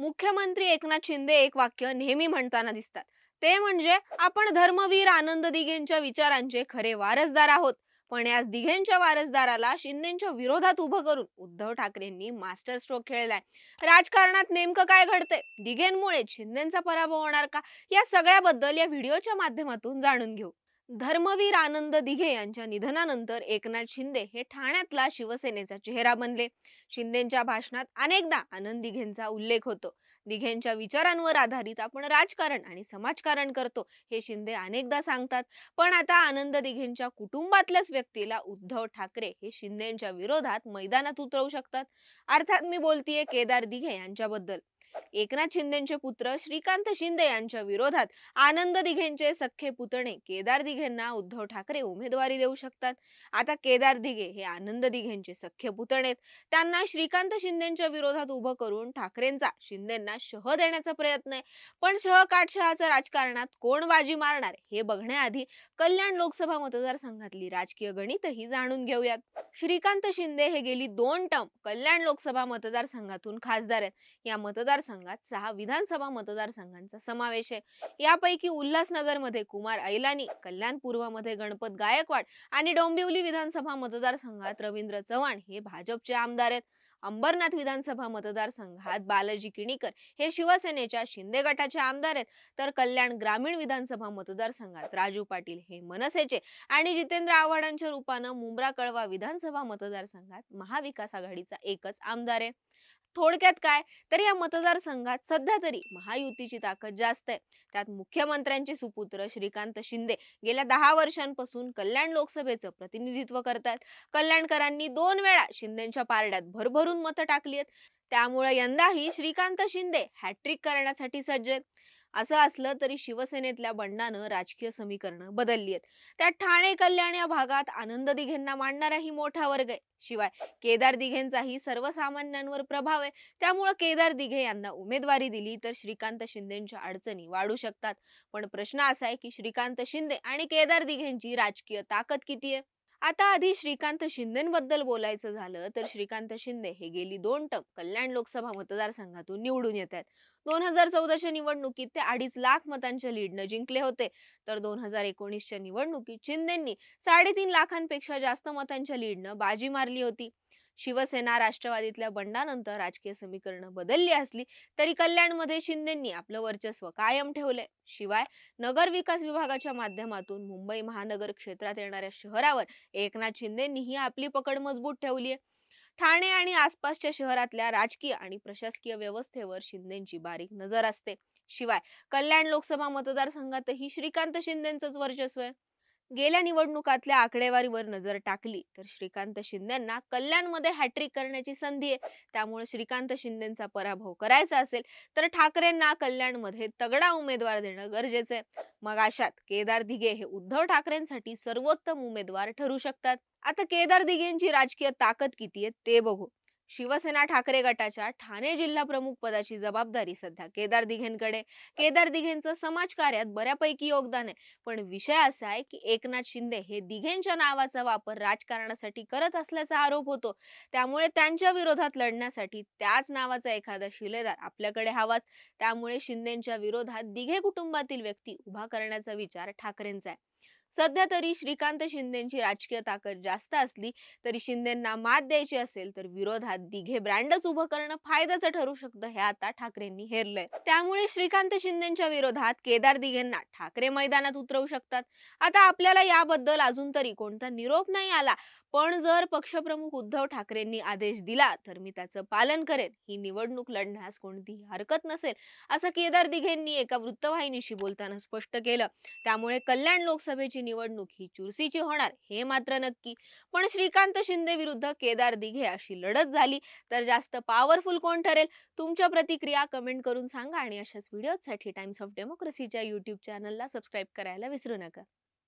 मुख्यमंत्री एकनाथ शिंदे एक वाक्य नेहमी म्हणताना दिसतात. ते म्हणजे आपण धर्मवीर आनंद दिघेंच्या विचारांचे खरे वारसदार आहोत. पण याच दिघेंच्या वारसदाराला शिंदेच्या विरोधात उभं करून उद्धव ठाकरेंनी मास्टर स्ट्रोक खेळलाय. राजकारणात नेमकं काय घडतंय? दिघेंमुळे शिंदेचा पराभव होणार का? या सगळ्याबद्दल या व्हिडिओच्या माध्यमातून जाणून घेऊ. धर्मवीर आनंद दिघे यांच्या निधनानंतर एकनाथ शिंदे हे ठाण्यातला शिवसेनेचा चेहरा बनले. शिंदेच्या भाषणात अनेकदा आनंद दिघेंचा उल्लेख होतो. दिघेंच्या विचारांवर आधारित आपण राजकारण आणि समाजकारण करतो हे शिंदे अनेकदा सांगतात. पण आता आनंद दिघेंच्या कुटुंबातल्याच व्यक्तीला उद्धव ठाकरे हे शिंदेच्या विरोधात मैदानात उतरवू शकतात. अर्थात मी बोलतीये केदार दिघे यांच्याबद्दल. एकनाथ शिंदेचे पुत्र श्रीकांत शिंदे यांच्या विरोधात आनंद दिघेंचे सख्खे पुतणे केदार दिघेंना उद्धव ठाकरे उमेदवारी देऊ शकतात. आता केदार दिघे हे आनंद दिघेंचे सख्खे पुतणे त्यांना श्रीकांत शिंदेच्या विरोधात उभं करून ठाकरेंचा शिंदेंना शह देण्याचा प्रयत्न आहे. पण शह काटशहाचं राजकारणात कोण बाजी मारणार हे बघण्याआधी कल्याण लोकसभा मतदारसंघातली राजकीय गणितही जाणून घेऊयात. श्रीकांत शिंदे हे गेली दोन टर्म कल्याण लोकसभा मतदारसंघातून खासदार आहेत. या मतदारसंघात सहा विधानसभा मतदारसंघांचा समावेश आहे. यापैकी उल्हासनगरमध्ये कुमार ऐलानी कल्याण पूर्वमध्ये गणपत गायकवाड आणि डोंबिवली विधानसभा मतदारसंघात रवींद्र चव्हाण हे भाजपचे आमदार आहेत. अंबरनाथ विधानसभा मतदारसंघात बालाजी किणीकर हे शिवसेनेच्या शिंदे गटाचे आमदार आहेत. तर कल्याण ग्रामीण विधानसभा मतदारसंघात राजू पाटील हे मनसेचे आणि जितेंद्र आव्हाडांच्या रूपानं मुंब्रा कळवा विधानसभा मतदारसंघात महाविकास आघाडीचा एकच आमदार आहे. थोडक्यात काय? तर या मतदारसंघात सध्या तरी महायुतीची ताकद जास्त आहे. त्यात मुख्यमंत्र्यांचे सुपुत्र श्रीकांत शिंदे गेल्या दहा वर्षांपासून कल्याण लोकसभेचं प्रतिनिधित्व करतात कल्याणकरांनी दोन वेळा शिंदेच्या पारड्यात भरभरून मतं टाकली आहेत. त्यामुळे यंदाही श्रीकांत शिंदे हॅट्रिक करण्यासाठी सज्ज आहेत. असं असलं तरी शिवसेनेतल्या बंडानं राजकीय समीकरणं बदलली आहेत. त्यात ठाणे कल्याण या भागात आनंद दिघेंना मांडणाराही मोठा वर्ग आहे. शिवाय केदार दिघेंचाही सर्वसामान्यांवर प्रभाव आहे. त्यामुळं केदार दिघे यांना उमेदवारी दिली तर श्रीकांत शिंदेच्या अडचणी वाढू शकतात. पण प्रश्न असा आहे की श्रीकांत शिंदे आणि केदार दिघेंची राजकीय ताकद किती आहे? आता आधी श्रीकांत शिंदेबद्दल बोलायचं झालं तर श्रीकांत शिंदे हे गेली दोन टप कल्याण लोकसभा मतदारसंघातून निवडून येत आहेत दोन हजार चौदाच्या निवडणुकीत ते अडीच लाख मतांच्या लीडनं जिंकले होते. तर दोन हजार एकोणीसच्या निवडणुकीत शिंदेंनी साडेतीन लाखांपेक्षा जास्त मतांच्या लीडनं बाजी मारली होती. शिवसेना राष्ट्रवादीतल्या बंडानंतर राजकीय समीकरणं बदलली असली तरी कल्याणमध्ये शिंदेंनी आपलं वर्चस्व कायम ठेवलंय. शिवाय नगर विकास विभागाच्या माध्यमातून मुंबई महानगर क्षेत्रात येणाऱ्या शहरावर एकनाथ शिंदेंनीही आपली पकड मजबूत ठेवली आहे ठाणे आणि आसपासच्या शहरातल्या राजकीय आणि प्रशासकीय व्यवस्थेवर शिंदेची बारीक नजर असते. शिवाय कल्याण लोकसभा मतदारसंघातही श्रीकांत शिंदेच वर्चस्व आहे. गेल्या निवडणुकातल्या आकडेवारीवर नजर टाकली तर श्रीकांत शिंदेना कल्याणमध्ये हॅट्रिक करण्याची संधी आहे. त्यामुळे श्रीकांत शिंदेचा पराभव करायचा असेल तर ठाकरेंना कल्याणमध्ये तगडा उमेदवार देणं गरजेचं आहे. मग अशात केदार दिघे हे उद्धव ठाकरेंसाठी सर्वोत्तम उमेदवार ठरू शकतात. आता केदार दिघेंची राजकीय ताकद किती आहे ते बघू. शिवसेना ठाकरे गटाच्या ठाणे जिल्हा प्रमुख पदाची जबाबदारी सध्या केदार दिघेंकडे. केदार दिघेंचं समाज कार्यात बऱ्यापैकी योगदान आहे. पण विषय असा आहे की एकनाथ शिंदे हे दिघेंच्या नावाचा वापर राजकारणासाठी करत असल्याचा आरोप होतो. त्यामुळे त्यांच्या विरोधात लढण्यासाठी त्याच नावाचा एखादा शिलेदार आपल्याकडे हवाच. त्यामुळे शिंदेच्या विरोधात दिघे कुटुंबातील व्यक्ती उभा करण्याचा विचार ठाकरेंचा आहे. सध्या तरी श्रीकांत शिंदेची राजकीय ताकद जास्त असली तरी शिंदेना मात द्यायची असेल तर विरोधात दिघे ब्रँडच उभं करणं फायद्याचं ठरू शकतं हे आता ठाकरेंनी हेरलंय. त्यामुळे श्रीकांत शिंदेच्या विरोधात केदार दिघेंना ठाकरे मैदानात उतरवू शकतात. आता आपल्याला याबद्दल अजून तरी कोणता निरोप नाही आला. पण जर पक्षप्रमुख उद्धव ठाकरेंनी आदेश दिला तर मी त्याचं पालन करेन. ही निवडणूक लढण्यास कोणतीही हरकत नसेल असं केदार दिघेंनी एका वृत्तवाहिनीशी बोलताना स्पष्ट केलं. त्यामुळे कल्याण लोकसभेची निवडणूक ही चुरसीची होणार हे मात्र नक्की. पण श्रीकांत शिंदे विरुद्ध केदार दिघे अशी लढत झाली तर जास्त पॉवरफुल कोण ठरेल? तुमच्या प्रतिक्रिया कमेंट करून सांगा आणि अशाच व्हिडिओसाठी टाइम्स ऑफ डेमोक्रेसीच्या युट्यूब चॅनलला सबस्क्राईब करायला विसरू नका.